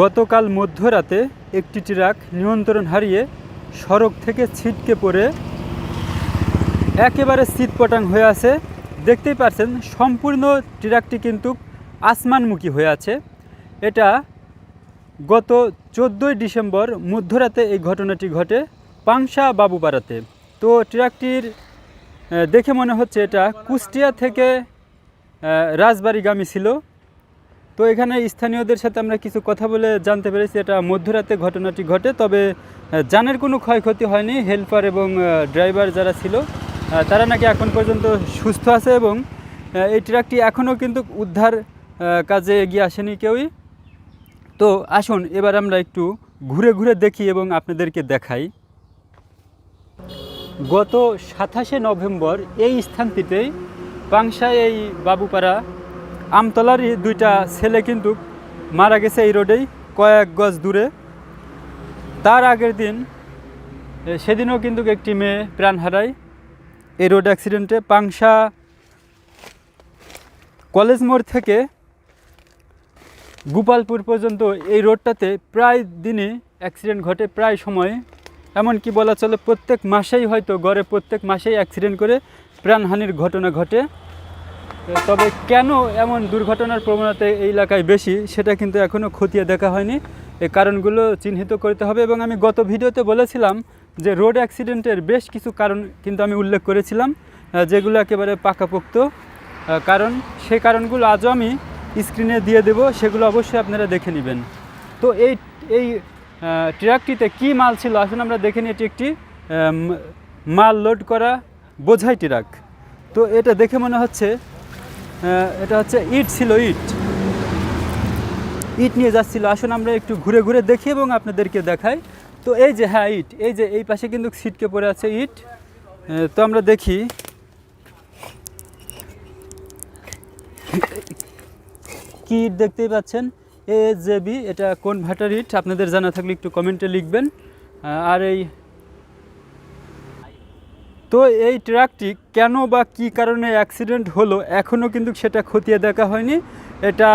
গতকাল মধ্যরাতে একটি ট্রাক নিয়ন্ত্রণ হারিয়ে সড়ক থেকে ছিটকে পড়ে একেবারে শীতপটাং হয়ে আছে। দেখতেই পাচ্ছেন সম্পূর্ণ ট্রাকটি কিন্তু আসমানমুখী হয়ে আছে। এটা গত চোদ্দোই ডিসেম্বর মধ্যরাতে এই ঘটনাটি ঘটে পাংশা বাবুপাড়াতে। তো ট্রাকটির দেখে মনে হচ্ছে এটা কুষ্টিয়া থেকে রাজবাড়িগামী ছিল। তো এখানে স্থানীয়দের সাথে আমরা কিছু কথা বলে জানতে পেরেছি এটা মধ্যরাতে ঘটনাটি ঘটে, তবে যানের কোনো ক্ষয়ক্ষতি হয়নি। হেল্পার এবং ড্রাইভার যারা ছিল তারা নাকি এখন পর্যন্ত সুস্থ আছে এবং এই ট্রাকটি এখনও কিন্তু উদ্ধার কাজে এগিয়ে আসেনি কেউই। তো আসুন, এবার আমরা একটু ঘুরে ঘুরে দেখি এবং আপনাদেরকে দেখাই। গত সাতাশে নভেম্বর এই স্থানটিতেই পাংশায় এই বাবুপাড়া আমতলারই দুইটা ছেলে কিন্তু মারা গেছে এই রোডেই কয়েক গজ দূরে। তার আগের দিন সেদিনও কিন্তু একটি মেয়ে প্রাণ হারায়। এই রোড অ্যাক্সিডেন্টে পাংশা কলেজ মোড় থেকে গোপালপুর পর্যন্ত এই রোডটাতে প্রায় দিনই অ্যাক্সিডেন্ট ঘটে, প্রায় সময়। এমনকি বলা চলে প্রত্যেক মাসেই হয়তো গড়ে, প্রত্যেক মাসেই অ্যাক্সিডেন্ট করে প্রাণহানির ঘটনা ঘটে। তবে কেন এমন দুর্ঘটনার প্রবণতা এই এলাকায় বেশি, সেটা কিন্তু এখনও খতিয়ে দেখা হয়নি। এই কারণগুলো চিহ্নিত করতে হবে এবং আমি গত ভিডিওতে বলেছিলাম যে রোড অ্যাক্সিডেন্টের বেশ কিছু কারণ কিন্তু আমি উল্লেখ করেছিলাম যেগুলো একেবারে পাকাপোক্ত। কারণ সেই কারণগুলো আজও আমি স্ক্রিনে দিয়ে দেব, সেগুলো অবশ্যই আপনারা দেখে নেবেন। তো এই এই ট্রাকটিতে কি মাল ছিল? আসুন আমরা দেখে নিই এটি একটি মাল লোড করা বোঝাই ট্রাক। তো এটা দেখে মনে হচ্ছে এটা হচ্ছে ইট ছিল ইট। ইট নিয়ে যাচ্ছিল। আসুন আমরা একটু ঘুরে ঘুরে দেখি এবং আপনাদেরকে দেখাই। তো এই যে হ্যাঁ ইট। এই যে, এই পাশে কিন্তু ছিটকে পড়ে আছে ইট। তো আমরা দেখি। কি ইট দেখতেই পাচ্ছেন? এ জে বি, এটা কোন ভাটার ইট? আপনাদের জানা থাকলে একটু কমেন্টে লিখবেন। আর এই তো এই ট্রাকটি কেন বা কি কারণে অ্যাক্সিডেন্ট হলো এখনও কিন্তু সেটা খতিয়ে দেখা হয়নি। এটা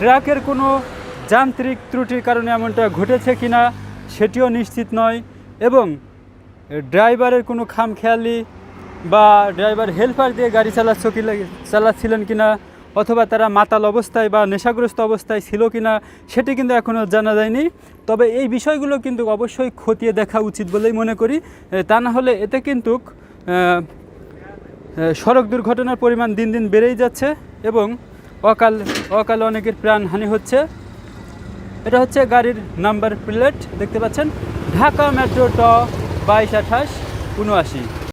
ট্রাকের কোনো যান্ত্রিক ত্রুটির কারণে এমনটা ঘটেছে কিনা, সেটিও নিশ্চিত নয়। এবং ড্রাইভারের কোনো খামখেয়ালি বা ড্রাইভার হেল্পার দিয়ে গাড়ি চালাচ্ছ কি চালাচ্ছিলেন কিনা, অথবা তারা মাতাল অবস্থায় বা নেশাগ্রস্ত অবস্থায় ছিল কিনা, সেটি কিন্তু এখনও জানা যায়নি। তবে এই বিষয়গুলো কিন্তু অবশ্যই খতিয়ে দেখা উচিত বলেই মনে করি। তা না হলে এতে কিন্তু সড়ক দুর্ঘটনার পরিমাণ দিন দিন বেড়েই যাচ্ছে এবং অকাল অকাল অনেকের প্রাণহানি হচ্ছে। এটা হচ্ছে গাড়ির নাম্বার প্লেট, দেখতে পাচ্ছেন? ঢাকা মেট্রো ট বাইশ আঠাশ উনআশি।